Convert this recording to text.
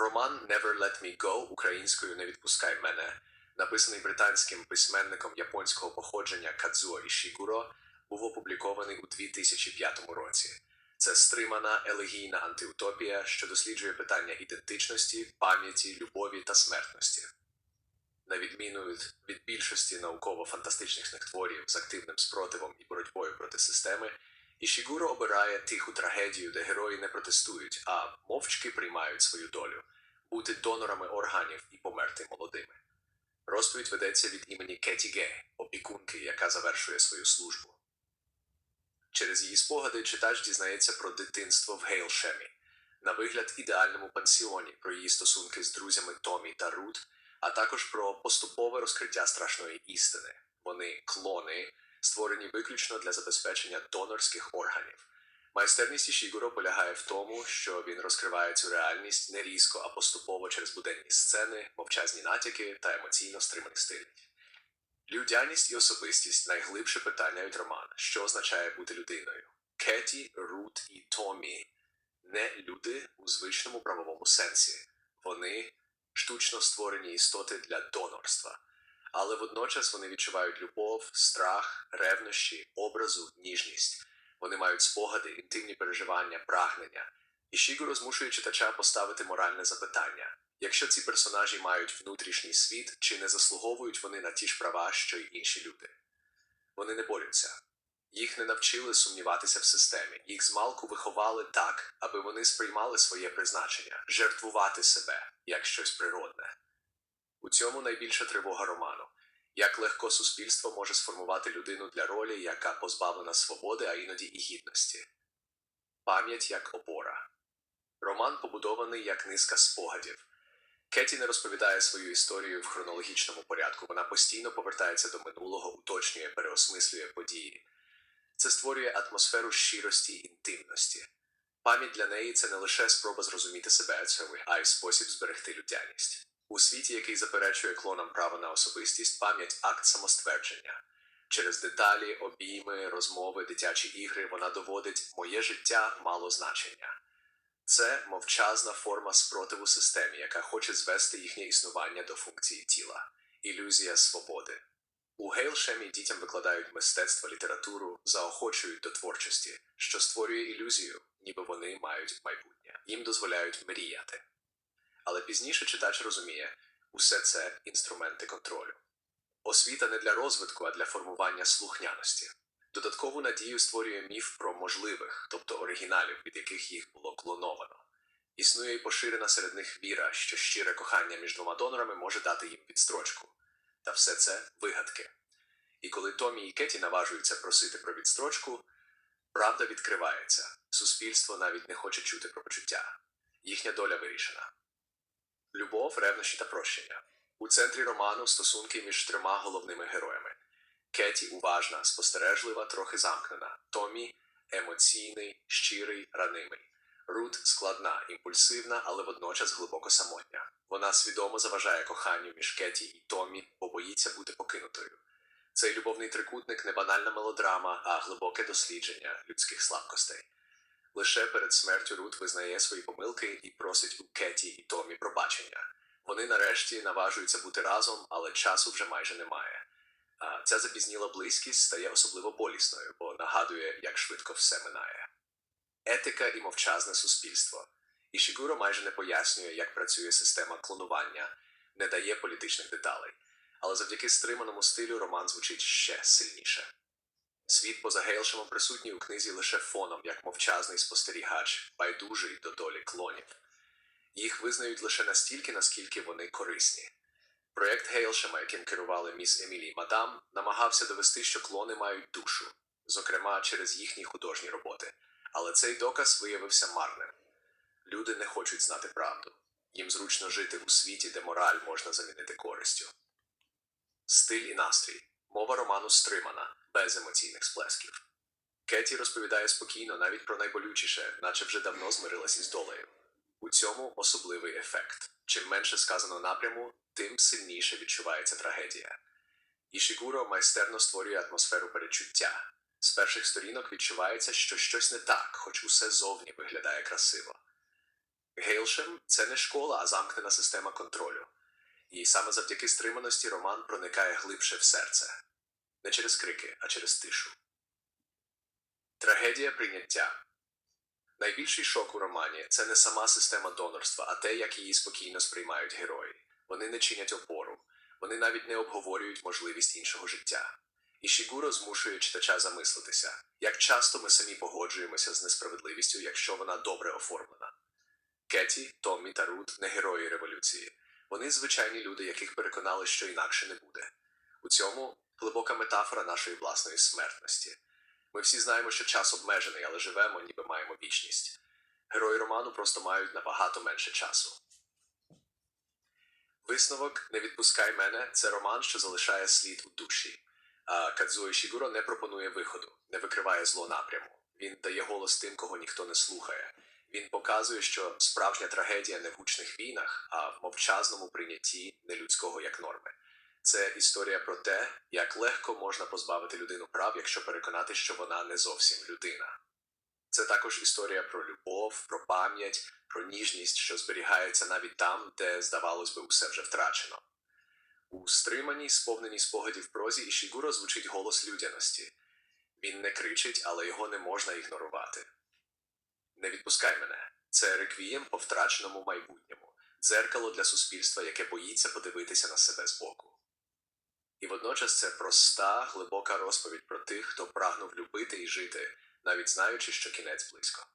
Роман Never Let Me Go українською Не відпускай мене, написаний британським письменником японського походження Кадзуо Ішігуро, був опублікований у 2005 році. Це стримана елегійна антиутопія, що досліджує питання ідентичності, пам'яті, любові та смертності. На відміну від, більшості науково-фантастичних творів з активним спротивом і боротьбою проти системи, Ішігуро обирає тиху трагедію, де герої не протестують, а мовчки приймають свою долю бути донорами органів і померти молодими. Розповідь ведеться від імені Кеті Ге, опікунки, яка завершує свою службу. Через її спогади читач дізнається про дитинство в Гейлшемі, на вигляд ідеальному пансіоні, про її стосунки з друзями Томі та Рут, а також про поступове розкриття страшної істини. Вони клони, створені виключно для забезпечення донорських органів. Майстерність Ішігуро полягає в тому, що він розкриває цю реальність не різко, а поступово через буденні сцени, мовчазні натяки та емоційно стриманий стиль. Людяність і особистість найглибше питання від романа, що означає бути людиною. Кеті, Рут і Томі не люди у звичному правовому сенсі. Вони штучно створені істоти для донорства. Але водночас вони відчувають любов, страх, ревнощі, образу, ніжність. Вони мають спогади, інтимні переживання, прагнення. І Шігуро змушує читача поставити моральне запитання: якщо ці персонажі мають внутрішній світ, чи не заслуговують вони на ті ж права, що й інші люди? Вони не борються. Їх не навчили сумніватися в системі, їх змалку виховали так, аби вони сприймали своє призначення, жертвувати себе як щось природне. У цьому найбільша тривога роману. Як легко суспільство може сформувати людину для ролі, яка позбавлена свободи, а іноді і гідності. Пам'ять як опора. Роман побудований як низка спогадів. Кеті не розповідає свою історію в хронологічному порядку. Вона постійно повертається до минулого, уточнює, переосмислює події. Це створює атмосферу щирості й інтимності. Пам'ять для неї це не лише спроба зрозуміти себе, а й спосіб зберегти людяність. У світі, який заперечує клонам право на особистість, пам'ять акт самоствердження. Через деталі, обійми, розмови, дитячі ігри вона доводить моє життя мало значення. Це мовчазна форма спротиву системі, яка хоче звести їхнє існування до функції тіла, ілюзія свободи. У Гейлшемі дітям викладають мистецтво, літературу, заохочують до творчості, що створює ілюзію, ніби вони мають майбутнє. Їм дозволяють мріяти. Але пізніше читач розуміє, усе це інструменти контролю. Освіта не для розвитку, а для формування слухняності. Додаткову надію створює міф про можливих, тобто оригіналів, від яких їх було клоновано. Існує й поширена серед них віра, що щире кохання між двома донорами може дати їм відстрочку. Та все це вигадки. І коли Томі і Кеті наважуються просити про відстрочку, правда відкривається. Суспільство навіть не хоче чути про почуття. Їхня доля вирішена. Любов, ревнощі та прощення. У центрі роману стосунки між трьома головними героями. Кеті уважна, спостережлива, трохи замкнена. Томі емоційний, щирий, ранимий. Рут складна, імпульсивна, але водночас глибоко самотня. Вона свідомо заважає коханню між Кеті і Томі, бо боїться бути покинутою. Цей любовний трикутник не банальна мелодрама, а глибоке дослідження людських слабкостей. Лише перед смертю Рут визнає свої помилки і просить у Кеті і Томі пробачення. Вони нарешті наважуються бути разом, але часу вже майже немає. А ця запізніла близькість стає особливо болісною, бо нагадує, як швидко все минає. Етика і мовчазне суспільство. Ішігуро майже не пояснює, як працює система клонування, не дає політичних деталей, але завдяки стриманому стилю роман звучить ще сильніше. Світ поза Гейлшемом присутній у книзі лише фоном, як мовчазний спостерігач, байдужий до долі клонів. Їх визнають лише настільки, наскільки вони корисні. Проєкт Гейлшема, яким керували міс Емілі Мадам, намагався довести, що клони мають душу, зокрема через їхні художні роботи. Але цей доказ виявився марним. Люди не хочуть знати правду. Їм зручно жити у світі, де мораль можна замінити користю. Стиль і настрій. Мова роману стримана, без емоційних сплесків. Кеті розповідає спокійно навіть про найболючіше, наче вже давно змирилась із долею. У цьому особливий ефект. Чим менше сказано напряму, тим сильніше відчувається трагедія. Ішігуро майстерно створює атмосферу перечуття. З перших сторінок відчувається, що щось не так, хоч усе зовні виглядає красиво. Гейлшем це не школа, а замкнена система контролю. І саме завдяки стриманості роман проникає глибше в серце. Не через крики, а через тишу. Трагедія прийняття. Найбільший шок у романі це не сама система донорства, а те, як її спокійно сприймають герої. Вони не чинять опору, вони навіть не обговорюють можливість іншого життя. І Шігуро змушує читача замислитися, як часто ми самі погоджуємося з несправедливістю, якщо вона добре оформлена. Кеті, Томмі та Рут не герої революції. Вони звичайні люди, яких переконали, що інакше не буде. У цьому глибока метафора нашої власної смертності. Ми всі знаємо, що час обмежений, але живемо, ніби маємо вічність. Герої роману просто мають набагато менше часу. Висновок Не відпускай мене це роман, що залишає слід у душі. А Кадзуо Шігуро не пропонує виходу, не викриває зло напряму. Він дає голос тим, кого ніхто не слухає. Він показує, що справжня трагедія не в гучних війнах, а в мовчазному прийнятті нелюдського як норми. Це історія про те, як легко можна позбавити людину прав, якщо переконати, що вона не зовсім людина. Це також історія про любов, про пам'ять, про ніжність, що зберігається навіть там, де, здавалось би, усе вже втрачено. У стриманій, сповненій спогадів прозі Ішігуро звучить голос людяності. Він не кричить, але його не можна ігнорувати. Не відпускай мене. Це реквієм по втраченому майбутньому, дзеркало для суспільства, яке боїться подивитися на себе збоку. І водночас це проста, глибока розповідь про тих, хто прагнув любити і жити, навіть знаючи, що кінець близько.